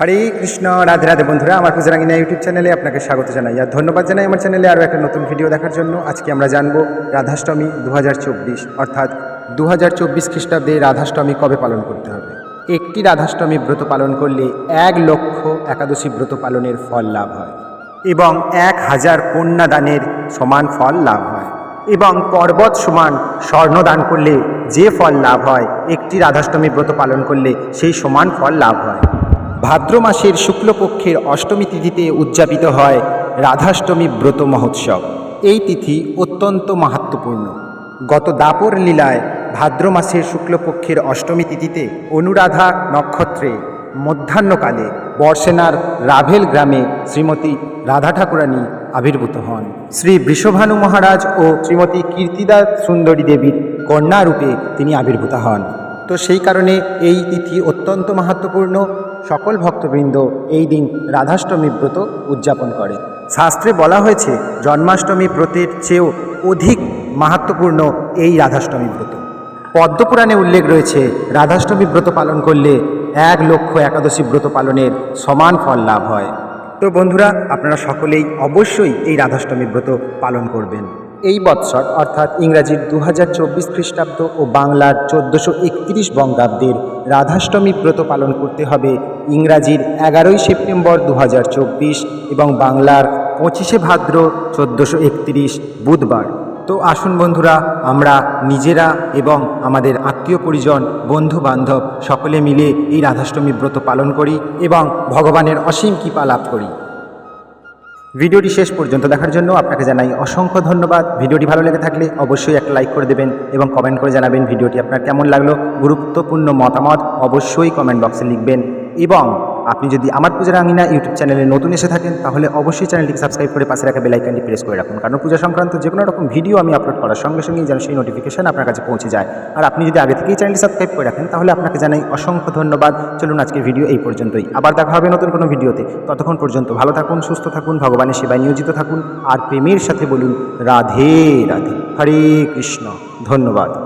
হরে কৃষ্ণ, রাধে রাধে বন্ধুরা, আমার পুজোরাঙ্গিনা ইউটিউব চ্যানেলে আপনাকে স্বাগত জানাই। আর ধন্যবাদ জানাই আমার চ্যানেলে আরও একটা নতুন ভিডিও দেখার জন্য। আজকে আমরা জানব রাধাষ্টমী দু হাজার চব্বিশ, অর্থাৎ দু হাজার চব্বিশ খ্রিস্টাব্দে রাধাষ্টমী কবে পালন করতে হবে? একটি রাধাষ্টমী ব্রত পালন করলে এক লক্ষ একাদশী ব্রত পালনের ফল লাভ হয় এবং এক হাজার কন্যা দানের সমান ফল লাভ হয় এবং পর্বত সমান স্বর্ণ দান করলে যে ফল লাভ হয়, একটি রাধাষ্টমী ব্রত পালন করলে সেই সমান ফল লাভ হয়। ভাদ্র মাসের শুক্লপক্ষের অষ্টমী তিথিতে উদযাপিত হয় রাধাষ্টমী ব্রত মহোৎসব। এই তিথি অত্যন্ত মাহাত্মপূর্ণ গত দাপর লীলায় ভাদ্র মাসের শুক্লপক্ষের অষ্টমী তিথিতে অনুরাধা নক্ষত্রে মধ্যাহ্নকালে বর্ষেনার রাভেল গ্রামে শ্রীমতী রাধা ঠাকুরানী আবির্ভূত হন। শ্রী বৃষভানু মহারাজ ও শ্রীমতী কীর্তিদা সুন্দরী দেবীর কন্যারূপে তিনি আবির্ভূত হন। তো সেই কারণে এই তিথি অত্যন্ত মাহাত্মপূর্ণ সকল ভক্তবৃন্দ এই দিন রাধাষ্টমী ব্রত উদযাপন করে। শাস্ত্রে বলা হয়েছে, জন্মাষ্টমী ব্রতের চেয়েও অধিক মাহাত্মপূর্ণ এই রাধাষ্টমী ব্রত। পদ্মপুরাণে উল্লেখ রয়েছে, রাধাষ্টমী ব্রত পালন করলে এক লক্ষ একাদশী ব্রত পালনের সমান ফল লাভ হয়। তো বন্ধুরা, আপনারা সকলেই অবশ্যই এই রাধাষ্টমী ব্রত পালন করবেন। এই বৎসর, অর্থাৎ ইংরাজির দু হাজার চব্বিশ খ্রিস্টাব্দ ও বাংলার চোদ্দোশো একত্রিশ বঙ্গাব্দের রাধাষ্টমী ব্রত পালন করতে হবে ইংরাজির এগারোই সেপ্টেম্বর দু হাজার চব্বিশ এবং বাংলার পঁচিশে ভাদ্র চোদ্দোশো একত্রিশ বুধবার। তো আসুন বন্ধুরা, আমরা নিজেরা এবং আমাদের আত্মীয় পরিজন বন্ধু বান্ধব সকলে মিলে এই রাধাষ্টমী ব্রত পালন করি এবং ভগবানের অসীম কৃপা লাভ করি। ভিডিওটি শেষ পর্যন্ত দেখার জন্য আপনাকে জানাই অসংখ্য ধন্যবাদ। ভিডিওটি ভালো লেগে থাকলে অবশ্যই একটা লাইক করে দেবেন এবং কমেন্ট করে জানাবেন ভিডিওটি আপনার কেমন লাগল। গুরুত্বপূর্ণ মতামত অবশ্যই কমেন্ট বক্সে লিখবেন এবং আপনি যদি আমার পূজার আঙিনা ইউটিউব চ্যানেলে নতুন এসে থাকেন, তাহলে অবশ্যই চ্যানেলটিকে সাবস্ক্রাইব করে পাশে রাখা বেলাইকানটি প্রেস করে রাখুন। কারণ পূজা সংক্রান্ত যে কোনো রকম ভিডিও আমি আপলোড করার সঙ্গে সঙ্গেই যেন সেই নোটিফিকেশন আপনার কাছে পৌঁছে যায়। আর আপনি যদি আগে থেকেই চ্যানেলটি সাবস্ক্রাইব করে রাখেন, তাহলে আপনাকে জানাই অসংখ্য ধন্যবাদ। চলুন আজকের ভিডিও এই পর্যন্তই। আবার দেখা হবে নতুন কোনো ভিডিওতে ততক্ষণ পর্যন্ত ভালো থাকুন, সুস্থ থাকুন, ভগবানের সেবায় নিয়োজিত থাকুন। আর প্রেমের সাথে বলুন, রাধে রাধে। হরে কৃষ্ণ। ধন্যবাদ।